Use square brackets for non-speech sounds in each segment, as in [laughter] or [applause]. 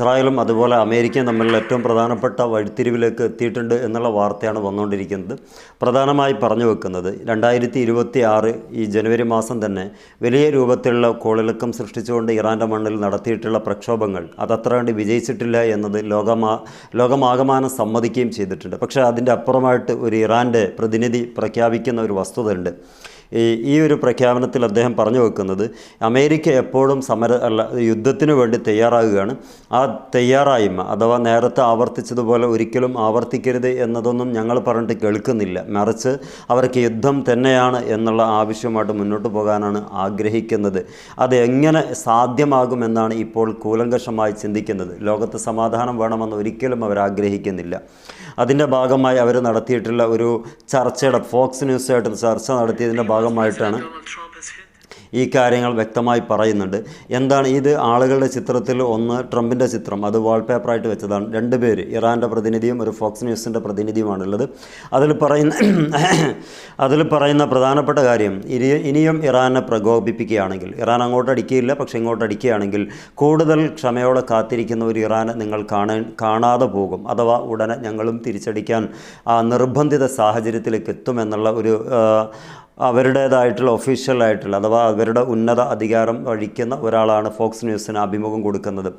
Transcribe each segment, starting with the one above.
ഇസ്രായേലും അതുപോലെ അമേരിക്കയും തമ്മിലുള്ള ഏറ്റവും പ്രധാനപ്പെട്ട വഴിത്തിരിവിലേക്ക് എത്തിയിട്ടുണ്ട് എന്നുള്ള വാർത്തയാണ് വന്നുകൊണ്ടിരിക്കുന്നത്. പ്രധാനമായി പറഞ്ഞു വെക്കുന്നത് രണ്ടായിരത്തി ഇരുപത്തി ആറ് ഈ ജനുവരി മാസം തന്നെ വലിയ രൂപത്തിലുള്ള കോളിളക്കം സൃഷ്ടിച്ചുകൊണ്ട് ഇറാന്റെ മണ്ണിൽ നടത്തിയിട്ടുള്ള പ്രക്ഷോഭങ്ങൾ അതത്ര കണ്ട് വിജയിച്ചിട്ടില്ല എന്നത് ലോകമാ ലോകമാകമാനം സമ്മതിക്കുകയും ചെയ്തിട്ടുണ്ട്. പക്ഷേ അതിന്റെ അപ്പുറമായിട്ട് ഒരു ഇറാന്റെ പ്രതിനിധി പ്രഖ്യാപിക്കുന്ന ഒരു വസ്തുതയുണ്ട്. ഈ ഒരു പ്രഖ്യാപനത്തിൽ അദ്ദേഹം പറഞ്ഞു വെക്കുന്നത് അമേരിക്ക എപ്പോഴും സമര അല്ല യുദ്ധത്തിനു വേണ്ടി തയ്യാറാകുകയാണ്. ആ തയ്യാറായ്മ അഥവാ നേരത്തെ ആവർത്തിച്ചതുപോലെ ഒരിക്കലും ആവർത്തിക്കരുത് എന്നതൊന്നും ഞങ്ങൾ പറഞ്ഞിട്ട് കേൾക്കുന്നില്ല. മറിച്ച് അവർക്ക് യുദ്ധം തന്നെയാണ് എന്നുള്ള ആവശ്യമായിട്ട് മുന്നോട്ട് പോകാനാണ് ആഗ്രഹിക്കുന്നത്. അത് എങ്ങനെ സാധ്യമാകുമെന്നാണ് ഇപ്പോൾ കൂലങ്കഷമായി ചിന്തിക്കുന്നത്. ലോകത്ത് സമാധാനം വേണമെന്ന് ഒരിക്കലും അവർ ആഗ്രഹിക്കുന്നില്ല. അതിന്റെ ഭാഗമായി അവർ നടത്തിയിട്ടുള്ള ഒരു ചർച്ചയുടെ ഫോക്സ് ന്യൂസായിട്ട് ചർച്ച നടത്തിയതിന്റെ ഭാഗമായിട്ടാണ് ഈ കാര്യങ്ങൾ വ്യക്തമായി പറയുന്നുണ്ട്. എന്താണ് ഇത്? ആളുകളുടെ ചിത്രത്തിൽ ഒന്ന് ട്രംപിന്റെ ചിത്രം. അത് വാൾപേപ്പറായിട്ട് വെച്ചതാണ്. രണ്ട് പേര്. ഇറാന്റെ പ്രതിനിധിയും ഒരു ഫോക്സ് ന്യൂസിന്റെ പ്രതിനിധിയുമാണുള്ളത്. അതിൽ പറയുന്ന [coughs] അതിൽ പറയുന്ന പ്രധാനപ്പെട്ട കാര്യം ഇനി ഇനിയും ഇറാനെ പ്രകോപിപ്പിക്കുകയാണെങ്കിൽ ഇറാൻ അങ്ങോട്ട് അടിക്കുകയില്ല പക്ഷെ ഇങ്ങോട്ട് അടിക്കുകയാണെങ്കിൽ കൂടുതൽ ക്ഷമയോടെ കാത്തിരിക്കുന്ന ഒരു ഇറാനെ നിങ്ങൾ കാണാൻ കാണാതെ പോകും. അഥവാ ഉടനെ ഞങ്ങളും തിരിച്ചടിക്കാൻ നിർബന്ധിത സാഹചര്യത്തിലേക്ക് എത്തുമെന്നുള്ള ഒരു അവരുടേതായിട്ടുള്ള ഒഫീഷ്യലായിട്ടുള്ള അഥവാ അവരുടെ ഉന്നത അധികാരം വഹിക്കുന്ന ഒരാളാണ് ഫോക്സ് ന്യൂസിന് അഭിമുഖം കൊടുക്കുന്നത്.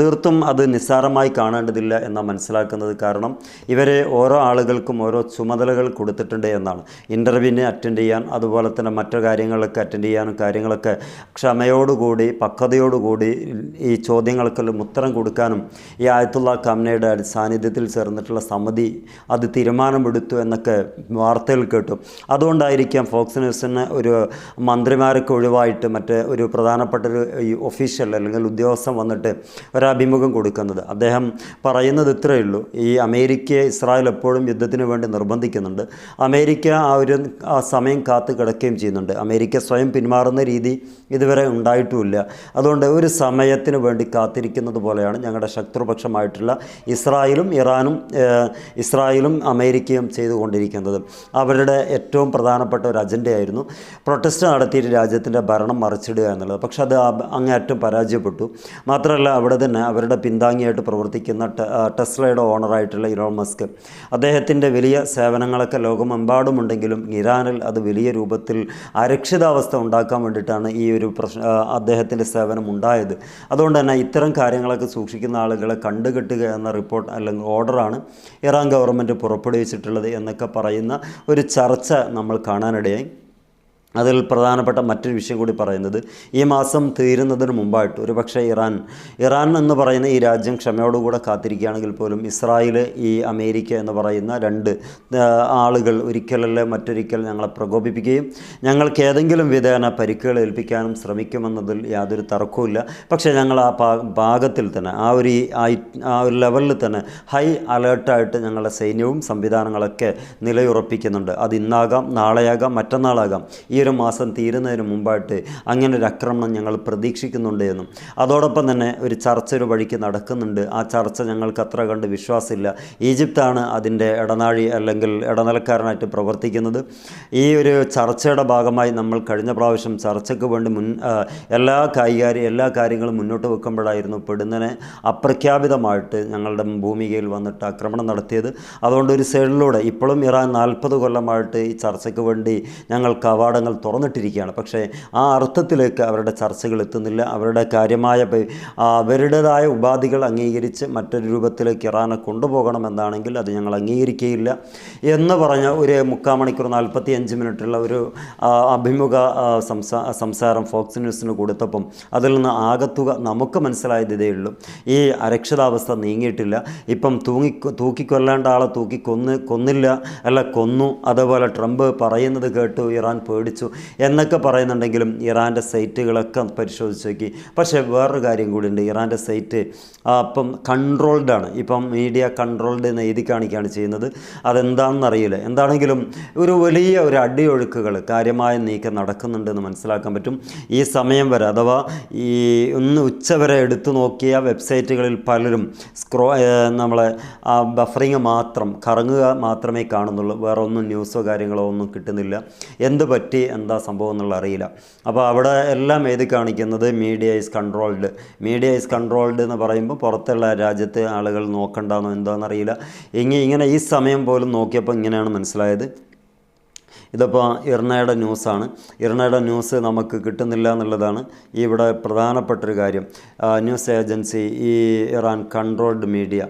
തീർത്തും അത് നിസ്സാരമായി കാണേണ്ടതില്ല എന്നാണ് മനസ്സിലാക്കുന്നത്. കാരണം ഇവരെ ഓരോ ആളുകൾക്കും ഓരോ ചുമതലകൾ കൊടുത്തിട്ടുണ്ട് എന്നാണ്. ഇന്റർവ്യൂവിനെ അറ്റൻഡ് ചെയ്യാൻ അതുപോലെ തന്നെ മറ്റു കാര്യങ്ങളൊക്കെ അറ്റൻഡ് ചെയ്യാനും കാര്യങ്ങളൊക്കെ ക്ഷമയോടുകൂടി പക്വതയോടുകൂടി ഈ ചോദ്യങ്ങൾക്കെല്ലാം ഉത്തരം കൊടുക്കാനും ഈ ആയത്തുള്ള കമ്നയുടെ സാന്നിധ്യത്തിൽ ചേർന്നിട്ടുള്ള സമിതി അത് തീരുമാനമെടുത്തു എന്നൊക്കെ വാർത്തകൾ കേട്ടു. അതുകൊണ്ടായിരിക്കാം ഫോക്സ് ന്യൂസിന് ഒരു മന്ത്രിമാർക്ക് ഒഴിവായിട്ട് മറ്റേ ഒരു പ്രധാനപ്പെട്ട ഒരു ഒഫീഷ്യൽ അല്ലെങ്കിൽ ഉദ്യോഗസ്ഥൻ വന്നിട്ട് ഒരഭിമുഖം കൊടുക്കുന്നത്. അദ്ദേഹം പറയുന്നത് ഇത്രയേ ഉള്ളൂ. ഈ അമേരിക്കയെ ഇസ്രായേൽ എപ്പോഴും യുദ്ധത്തിന് വേണ്ടി നിർബന്ധിക്കുന്നുണ്ട്. അമേരിക്ക ആ ഒരു ആ സമയം കാത്തു കിടക്കുകയും ചെയ്യുന്നുണ്ട്. അമേരിക്ക സ്വയം പിന്മാറുന്ന രീതി ഇതുവരെ ഉണ്ടായിട്ടുമില്ല. അതുകൊണ്ട് ഒരു സമയത്തിന് വേണ്ടി കാത്തിരിക്കുന്നത് പോലെയാണ് ഞങ്ങളുടെ ശത്രുപക്ഷമായിട്ടുള്ള ഇസ്രായേലും ഇറാനും ഇസ്രായേലും അമേരിക്കയും ചെയ്തുകൊണ്ടിരിക്കുന്നത്. അവരുടെ ഏറ്റവും പ്രധാനപ്പെട്ട ഒരു അജണ്ടയായിരുന്നു. പ്രൊട്ടസ്റ്റ് നടത്തിയിട്ട് രാജ്യത്തിന്റെ ഭരണം മറിച്ചിടുക എന്നുള്ളത്. പക്ഷേ അത് അങ്ങേറ്റം പരാജയപ്പെട്ടു. മാത്രമല്ല അവിടെ തന്നെ അവരുടെ പിന്താങ്ങിയായിട്ട് പ്രവർത്തിക്കുന്ന ടെസ്ലയുടെ ഓണറായിട്ടുള്ള ഇലോൺ മസ്ക്. അദ്ദേഹത്തിന്റെ വലിയ സേവനങ്ങളൊക്കെ ലോകമെമ്പാടുമുണ്ടെങ്കിലും ഇറാനിൽ അത് വലിയ രൂപത്തിൽ അരക്ഷിതാവസ്ഥ ഉണ്ടാക്കാൻ വേണ്ടിയിട്ടാണ് ഈ ഒരു പ്രശ്ന അദ്ദേഹത്തിന്റെ സേവനം ഉണ്ടായത്. അതുകൊണ്ട് തന്നെ ഇത്തരം കാര്യങ്ങളൊക്കെ സൂക്ഷിക്കുന്ന ആളുകളെ കണ്ടുകെട്ടുക എന്ന റിപ്പോർട്ട് അല്ലെങ്കിൽ ഓർഡറാണ് ഇറാൻ ഗവൺമെന്റ് പുറപ്പെടുവിച്ചിട്ടുള്ളത് എന്നൊക്കെ പറയുന്ന ഒരു ചർച്ച നമ്മൾ കാണാനിടയായി. studying അതിൽ പ്രധാനപ്പെട്ട മറ്റൊരു വിഷയം കൂടി പറയുന്നത് ഈ മാസം തീരുന്നതിന് മുമ്പായിട്ട് ഒരു പക്ഷേ ഇറാൻ ഇറാൻ എന്ന് പറയുന്ന ഈ രാജ്യം ക്ഷമയോടുകൂടെ കാത്തിരിക്കുകയാണെങ്കിൽ പോലും ഇസ്രായേൽ ഈ അമേരിക്ക എന്ന് പറയുന്ന രണ്ട് ആളുകൾ ഒരിക്കലല്ല മറ്റൊരിക്കൽ ഞങ്ങളെ പ്രകോപിപ്പിക്കുകയും ഞങ്ങൾക്ക് ഏതെങ്കിലും വിധേന പരിക്കുകൾ ഏൽപ്പിക്കാനും ശ്രമിക്കുമെന്നതിൽ യാതൊരു തർക്കവുമില്ല. പക്ഷേ ഞങ്ങൾ ആ ഭാഗത്തിൽ തന്നെ ആ ഒരു ആ ഒരു ലെവലിൽ തന്നെ ഹൈ അലേർട്ടായിട്ട് ഞങ്ങളുടെ സൈന്യവും സംവിധാനങ്ങളൊക്കെ നിലയുറപ്പിക്കുന്നുണ്ട്. അത് ഇന്നാകാം നാളെയാകാം മറ്റന്നാളാകാം. ഈ ഒരു മാസം തീരുന്നതിന് മുമ്പായിട്ട് അങ്ങനെ ഒരു ആക്രമണം ഞങ്ങൾ പ്രതീക്ഷിക്കുന്നുണ്ട് എന്നും. അതോടൊപ്പം തന്നെ ഒരു ചർച്ച ഒരു വഴിക്ക് നടക്കുന്നുണ്ട്. ആ ചർച്ച ഞങ്ങൾക്ക് അത്ര കണ്ട് വിശ്വാസമില്ല. ഈജിപ്താണ് അതിന്റെ ഇടനാഴി അല്ലെങ്കിൽ ഇടനിലക്കാരനായിട്ട് പ്രവർത്തിക്കുന്നത്. ഈ ഒരു ചർച്ചയുടെ ഭാഗമായി നമ്മൾ കഴിഞ്ഞ പ്രാവശ്യം ചർച്ചയ്ക്ക് വേണ്ടി മുൻ എല്ലാ കൈകാര്യം എല്ലാ കാര്യങ്ങളും മുന്നോട്ട് വെക്കുമ്പോഴായിരുന്നു പെടുന്നതിനെ അപ്രഖ്യാപിതമായിട്ട് ഞങ്ങളുടെ ഭൂമികയിൽ വന്നിട്ട് ആക്രമണം നടത്തിയത്. അതുകൊണ്ട് ഒരു സൈഡിലൂടെ ഇപ്പോഴും ഇറാൻ നാൽപ്പത് കൊല്ലമായിട്ട് ഈ ചർച്ചയ്ക്ക് വേണ്ടി ഞങ്ങൾ കവാടങ്ങൾ തുറന്നിട്ടിരിക്കുകയാണ്. പക്ഷേ ആ അർത്ഥത്തിലേക്ക് അവരുടെ ചർച്ചകൾ എത്തുന്നില്ല. അവരുടെ കാര്യമായ അവരുടേതായ ഉപാധികൾ അംഗീകരിച്ച് മറ്റൊരു രൂപത്തിലേക്ക് ഇറാനെ കൊണ്ടുപോകണമെന്നാണെങ്കിൽ അത് ഞങ്ങൾ അംഗീകരിക്കുകയില്ല എന്ന് പറഞ്ഞ ഒരു മുക്കാൽ മണിക്കൂർ നാൽപ്പത്തി അഞ്ച് മിനിറ്റുള്ള ഒരു അഭിമുഖ സംസാ സംസാരം ഫോക്സ് ന്യൂസിന് കൊടുത്തപ്പം അതിൽ നിന്ന് ആകത്തുക നമുക്ക് മനസ്സിലായത് ഉള്ളൂ. ഈ അരക്ഷിതാവസ്ഥ നീങ്ങിയിട്ടില്ല. ഇപ്പം തൂങ്ങി തൂക്കിക്കൊല്ലേണ്ട ആളെ തൂക്കി കൊന്ന് കൊന്നില്ല. അല്ല കൊന്നു. അതേപോലെ ട്രംപ് പറയുന്നത് കേട്ടു ഇറാൻ പേടിച്ചു. എന്നൊക്കെ പറയുന്നുണ്ടെങ്കിലും ഇറാന്റെ സൈറ്റുകളൊക്കെ പരിശോധിച്ച് നോക്കി. പക്ഷേ വേറൊരു കാര്യം കൂടിയുണ്ട്. ഇറാന്റെ സൈറ്റ് അപ്പം കൺട്രോൾഡ് ആണ്. ഇപ്പം മീഡിയ കൺട്രോൾഡ് എന്ന് എഴുതി കാണിക്കുകയാണ് ചെയ്യുന്നത്. അതെന്താണെന്ന് അറിയില്ല. എന്താണെങ്കിലും ഒരു വലിയ ഒരു അടിയൊഴുക്കുകൾ കാര്യമായ നീക്കം നടക്കുന്നുണ്ടെന്ന് മനസ്സിലാക്കാൻ പറ്റും. ഈ സമയം വരെ അഥവാ ഈ ഒന്ന് ഉച്ചവരെ എടുത്തു നോക്കിയ വെബ്സൈറ്റുകളിൽ പലരും സ്ക്രോ നമ്മളെ ബഫറിങ് മാത്രം കറങ്ങുക മാത്രമേ കാണുന്നുള്ളൂ. വേറെ ഒന്നും ന്യൂസോ കാര്യങ്ങളോ ഒന്നും കിട്ടുന്നില്ല. എന്ത് പറ്റി എന്താ സംഭവം എന്നുള്ള അറിയില്ല. അപ്പോൾ അവിടെ എല്ലാം എഴുതി കാണിക്കുന്നത്? Media is controlled media is controlled എന്ന് പറയുമ്പോൾ പുറത്തുള്ള രാജ്യത്തെ ആളുകൾ നോക്കണ്ടെന്നോ എന്താണെന്നറിയില്ല ഇങ്ങനെ ഇങ്ങനെ ഈ സമയം പോലും നോക്കിയപ്പോൾ ഇങ്ങനെയാണ് മനസ്സിലായത്. ഇതിപ്പോൾ ഇർണയുടെ ന്യൂസാണ്. ഇർണയുടെ ന്യൂസ് നമുക്ക് കിട്ടുന്നില്ല എന്നുള്ളതാണ് ഇവിടെ പ്രധാനപ്പെട്ടൊരു കാര്യം. ന്യൂസ് ഏജൻസി ഈ Iran controlled media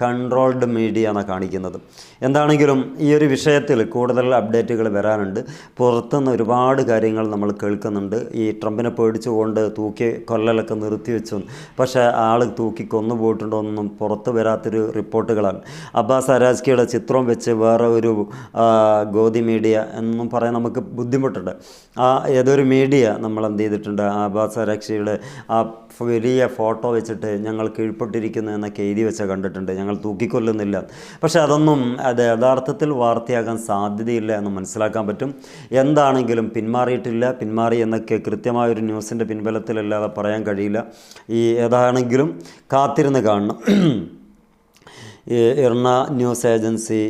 controlled media എന്നാണ് കാണിക്കുന്നത്. എന്താണെങ്കിലും ഈ ഒരു വിഷയത്തിൽ കൂടുതൽ അപ്ഡേറ്റുകൾ വരാനുണ്ട്. പുറത്തുനിന്ന് ഒരുപാട് കാര്യങ്ങൾ നമ്മൾ കേൾക്കുന്നുണ്ട്. ഈ ട്രംപിനെ പേടിച്ചുകൊണ്ട് തൂക്കി കൊല്ലലൊക്കെ നിർത്തിവെച്ചു. പക്ഷേ ആൾ തൂക്കി കൊന്നു പോയിട്ടുണ്ടോ പുറത്ത് വരാത്തൊരു റിപ്പോർട്ടുകളാണ്. അബ്ബാസ് അരാജ്കിയുടെ ചിത്രം വെച്ച് വേറെ ഒരു ഗോതി മീഡിയ എന്നും പറയാൻ നമുക്ക് ബുദ്ധിമുട്ടുണ്ട്. ആ ഏതൊരു മീഡിയ നമ്മൾ എന്ത് ചെയ്തിട്ടുണ്ട്? അബ്ബാസ് അരാക്ഷിയുടെ ആ വലിയ ഫോട്ടോ വെച്ചിട്ട് ഞങ്ങൾ കീഴ്പ്പെട്ടിരിക്കുന്നു എന്നൊക്കെ എഴുതി വെച്ച കണ്ടിട്ടുണ്ട്. ഞങ്ങൾ തൂക്കിക്കൊല്ലുന്നില്ല. പക്ഷേ അതൊന്നും അത് യഥാർത്ഥത്തിൽ വാർത്തയാകാൻ സാധ്യതയില്ല എന്ന് മനസ്സിലാക്കാൻ പറ്റും. എന്താണെങ്കിലും പിന്മാറിയിട്ടില്ല. പിന്മാറി എന്നൊക്കെ കൃത്യമായ ഒരു ന്യൂസിന്റെ പിൻബലത്തിലല്ലാതെ പറയാൻ കഴിയില്ല. ഈ ഏതാണെങ്കിലും കാത്തിരുന്ന് കാണണം. ഇർണ ന്യൂസ് ഏജൻസി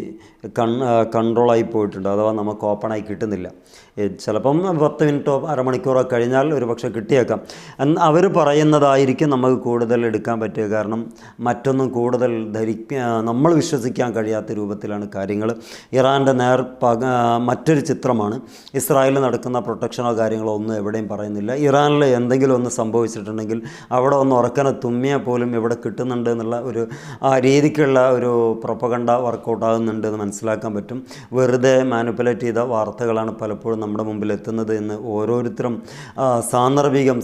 കൺ കൺട്രോളായി പോയിട്ടുണ്ട്. അഥവാ നമുക്ക് ഓപ്പണായി കിട്ടുന്നില്ല. ചിലപ്പം പത്ത് മിനിറ്റോ അരമണിക്കൂറോ കഴിഞ്ഞാൽ ഒരു പക്ഷേ കിട്ടിയേക്കാം അവർ പറയുന്നതായിരിക്കും നമുക്ക് കൂടുതൽ എടുക്കാൻ പറ്റുക. കാരണം മറ്റൊന്നും കൂടുതൽ ധരിക്ക നമ്മൾ വിശ്വസിക്കാൻ കഴിയാത്ത രൂപത്തിലാണ് കാര്യങ്ങൾ. ഇറാന്റെ നേർ പക മറ്റൊരു ചിത്രമാണ്. ഇസ്രായേലിൽ നടക്കുന്ന പ്രൊട്ടക്ഷനോ കാര്യങ്ങളോ ഒന്നും എവിടെയും പറയുന്നില്ല. ഇറാനിൽ എന്തെങ്കിലും ഒന്ന് സംഭവിച്ചിട്ടുണ്ടെങ്കിൽ അവിടെ ഒന്ന് ഉറക്കനെ തുമ്മിയാൽ പോലും ഇവിടെ കിട്ടുന്നുണ്ട് എന്നുള്ള ഒരു ആ രീതിക്കുള്ള ഒരു പ്രൊപ്പകണ്ട വർക്കൗട്ട് ആകുന്നുണ്ട് എന്ന് മനസ്സിലാക്കാൻ പറ്റും. വെറുതെ മാനിപ്പുലേറ്റ് ചെയ്ത വാർത്തകളാണ് പലപ്പോഴും നമ്മുടെ മുമ്പിൽ എത്തുന്നത് എന്ന് ഓരോരുത്തരും സാന്ദർഭികം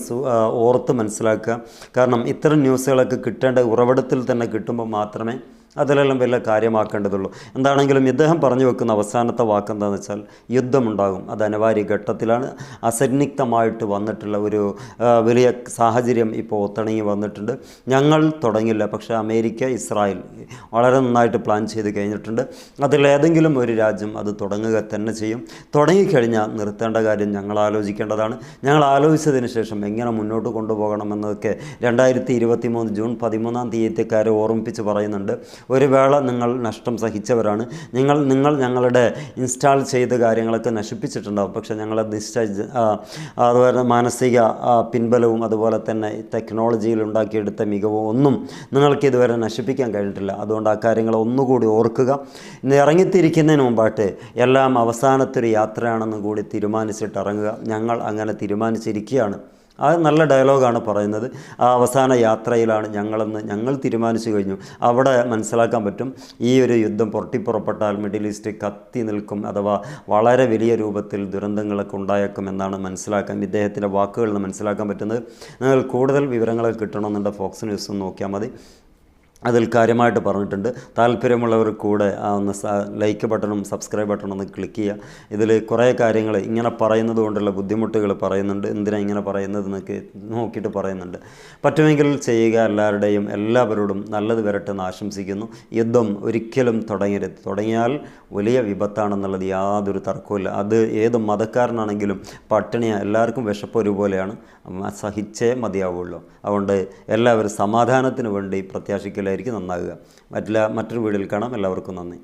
ഓർത്ത് മനസ്സിലാക്കുക. കാരണം ഇത്തരം ന്യൂസുകളൊക്കെ കിട്ടേണ്ട ഉറവിടത്തിൽ തന്നെ കിട്ടുമ്പോൾ മാത്രമേ അതിലെല്ലാം വലിയ കാര്യമാക്കേണ്ടതുള്ളൂ. എന്താണെങ്കിലും ഇദ്ദേഹം പറഞ്ഞു വെക്കുന്ന അവസാനത്തെ വാക്ക് എന്താണെന്ന് വെച്ചാൽ യുദ്ധമുണ്ടാകും. അത് അനിവാര്യ ഘട്ടത്തിലാണ്. അസന്നിഗ്ധമായിട്ട് വന്നിട്ടുള്ള ഒരു വലിയ സാഹചര്യം ഇപ്പോൾ ഒത്തിണങ്ങി വന്നിട്ടുണ്ട്. ഞങ്ങൾ തുടങ്ങില്ല. പക്ഷേ അമേരിക്ക ഇസ്രായേൽ വളരെ നന്നായിട്ട് പ്ലാൻ ചെയ്ത് കഴിഞ്ഞിട്ടുണ്ട്. അതിലേതെങ്കിലും ഒരു രാജ്യം അത് തുടങ്ങുക തന്നെ ചെയ്യും. തുടങ്ങിക്കഴിഞ്ഞാൽ നിർത്തേണ്ട കാര്യം ഞങ്ങൾ ആലോചിക്കേണ്ടതാണ്. ഞങ്ങൾ ആലോചിച്ചതിന് ശേഷം എങ്ങനെ മുന്നോട്ട് കൊണ്ടുപോകണമെന്നതൊക്കെ രണ്ടായിരത്തി ഇരുപത്തി മൂന്ന് ജൂൺ പതിമൂന്നാം തീയതിക്കാരെ ഓർമ്മിപ്പിച്ച് പറയുന്നുണ്ട്. ഒരു വേള നിങ്ങൾ നഷ്ടം സഹിച്ചവരാണ്. നിങ്ങൾ നിങ്ങൾ ഞങ്ങളുടെ ഇൻസ്റ്റാൾ ചെയ്ത കാര്യങ്ങളൊക്കെ നശിപ്പിച്ചിട്ടുണ്ടാവും. പക്ഷേ ഞങ്ങളെ നിശ്ചയ അതുപോലെ മാനസിക പിൻബലവും അതുപോലെ തന്നെ ടെക്നോളജിയിൽ ഉണ്ടാക്കിയെടുത്ത മികവും ഒന്നും നിങ്ങൾക്ക് ഇതുവരെ നശിപ്പിക്കാൻ കഴിഞ്ഞിട്ടില്ല. അതുകൊണ്ട് ആ കാര്യങ്ങൾ ഒന്നുകൂടി ഓർക്കുക. ഇന്ന് ഇറങ്ങിത്തിരിക്കുന്നതിന് മുമ്പായിട്ട് എല്ലാം അവസാനത്തൊരു യാത്രയാണെന്ന് കൂടി തീരുമാനിച്ചിട്ട് ഇറങ്ങുക. ഞങ്ങൾ അങ്ങനെ തീരുമാനിച്ചിരിക്കുകയാണ്. അത് നല്ല ഡയലോഗാണ് പറയുന്നത്. ആ അവസാന യാത്രയിലാണ് ഞങ്ങളെന്ന് ഞങ്ങൾ തീരുമാനിച്ചു കഴിഞ്ഞു. അവിടെ മനസ്സിലാക്കാൻ പറ്റും. ഈ ഒരു യുദ്ധം പൊട്ടിപ്പുറപ്പെട്ടാൽ മിഡിൽ ഈസ്റ്റ് കത്തി നിൽക്കും അഥവാ വളരെ വലിയ രൂപത്തിൽ ദുരന്തങ്ങളൊക്കെ ഉണ്ടായേക്കും എന്നാണ് മനസ്സിലാക്കാൻ ഇദ്ദേഹത്തിന്റെ വാക്കുകളിൽ നിന്ന് മനസ്സിലാക്കാൻ പറ്റുന്നത്. നിങ്ങൾ കൂടുതൽ വിവരങ്ങളൊക്കെ കിട്ടണമെന്നുണ്ട് ഫോക്സ് ന്യൂസ് നോക്കിയാൽ മതി. അതിൽ കാര്യമായിട്ട് പറഞ്ഞിട്ടുണ്ട്. താല്പര്യമുള്ളവർ കൂടെ ഒന്ന് ലൈക്ക് ബട്ടണും സബ്സ്ക്രൈബ് ബട്ടണും ഒന്ന് ക്ലിക്ക് ചെയ്യുക. ഇതിൽ കുറേ കാര്യങ്ങൾ ഇങ്ങനെ പറയുന്നത് കൊണ്ടുള്ള ബുദ്ധിമുട്ടുകൾ പറയുന്നുണ്ട്. എന്തിനാണ് ഇങ്ങനെ പറയുന്നത് എന്നൊക്കെ നോക്കിയിട്ട് പറയുന്നുണ്ട്. പറ്റുമെങ്കിൽ ചെയ്യുക. എല്ലാവരുടെയും എല്ലാവരോടും നല്ലത് വരട്ടെ എന്ന് ആശംസിക്കുന്നു. യുദ്ധം ഒരിക്കലും തുടങ്ങരുത്. തുടങ്ങിയാൽ വലിയ വിപത്താണെന്നുള്ളത് യാതൊരു തർക്കവുമില്ല. അത് ഏത് മതക്കാരനാണെങ്കിലും പട്ടിണിയ എല്ലാവർക്കും വിശപ്പ് ഒരുപോലെയാണ്. സഹിച്ചേ മതിയാവുള്ളൂ. അതുകൊണ്ട് എല്ലാവരും സമാധാനത്തിന് വേണ്ടി പ്രത്യാശിക്കലായിരിക്കും നന്നാകുക. മറ്റുള്ള മറ്റൊരു വീഡിയോയിൽ കാണാം. എല്ലാവർക്കും നന്ദി.